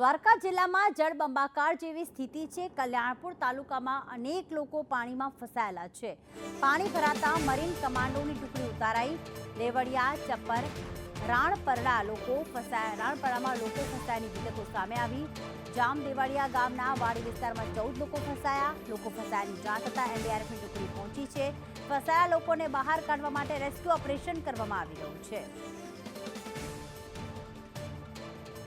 દ્વારકા જિલ્લામાં જળબંબાકાર જેવી સ્થિતિ છે. કલ્યાણપુર તાલુકામાં અનેક લોકો પાણીમાં ફસાયેલા છે. પાણી ભરાતા મરીન કમાન્ડોની ટુકડી ઉતારાઈ. રેવડિયા, ચપ્પર, રાણપરડા લોકો ફસાયા. રાણપરડામાં લોકો ફસાયાની વિગતો સામે આવી. જામ દેવાડિયા ગામના વાડી વિસ્તારમાં ચૌદ લોકો ફસાયા. લોકો ફસાયાની જાણ થતાં એનડીઆરએફની ટુકડી પહોંચી છે. ફસાયા લોકોને બહાર કાઢવા માટે રેસ્ક્યુ ઓપરેશન કરવામાં આવી રહ્યું છે.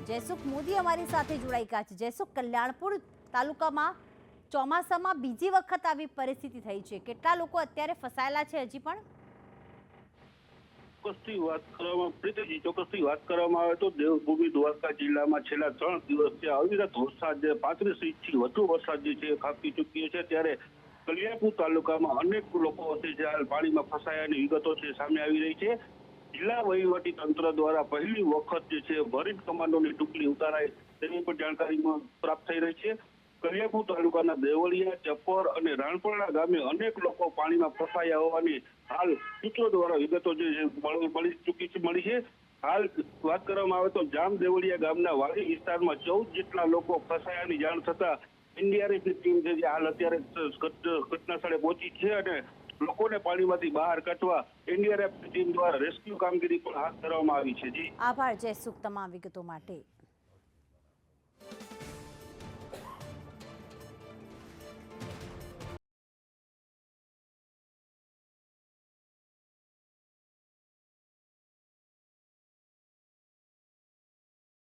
જયસુખ મોદી અમારી સાથે જોડાઈ ગયા છે. જયસુખ, કલ્યાણપુર તાલુકામાં ચોમાસામાં બીજી વખત આવી પરિસ્થિતિ થઈ છે. કેટલા લોકો અત્યારે ફસાયેલા છે હજી પણ? ચોક્કસથી વાત કરવામાં પ્રીતિજી, ચોક્કસથી વાત કરવામાં આવે તો દેવભૂમિ દ્વારકા જિલ્લામાં છેલ્લા ત્રણ દિવસથી અવિરત વરસાદ જે પાંત્રીસ ઇંચથી વધુ વરસાદ જે છે ખાબકી ચૂક્યો છે. ત્યારે કલ્યાણપુર તાલુકામાં અનેક લોકો છે જે પાણીમાં ફસાયાની વિગતો છે સામે આવી રહી છે. જિલ્લા વહીવટી તંત્ર દ્વારા પહેલી વખત જે છે મરીન કમાન્ડોની ટુકડી ઉતારાય તેની પણ જાણકારી પ્રાપ્ત થઈ રહી છે. કરિયાપુર તાલુકાના દેવળિયા, ચપ્પર અને રાણપરણા ગામે અનેક લોકો પાણીમાં ફસાયા હોવાની હાલ સૂત્રો દ્વારા વિગતો જે મળી ચૂકી છે, મળી છે. હાલ વાત કરવામાં આવે તો જામ દેવળિયા ગામના વાડી વિસ્તારમાં ચૌદ જેટલા લોકો ફસાયાની જાણ થતા એનડીઆરએફની ટીમ છે જે હાલ અત્યારે ઘટના સ્થળે પહોંચી છે અને લોકોને પાણીમાંથી બહાર કાઢવા એનડીઆરએફ ટીમ દ્વારા રેસ્ક્યુ કામગીરી પણ હાથ ધરવામાં આવી છે, જી. આભાર જયસુખ તમામ વિગતો માટે.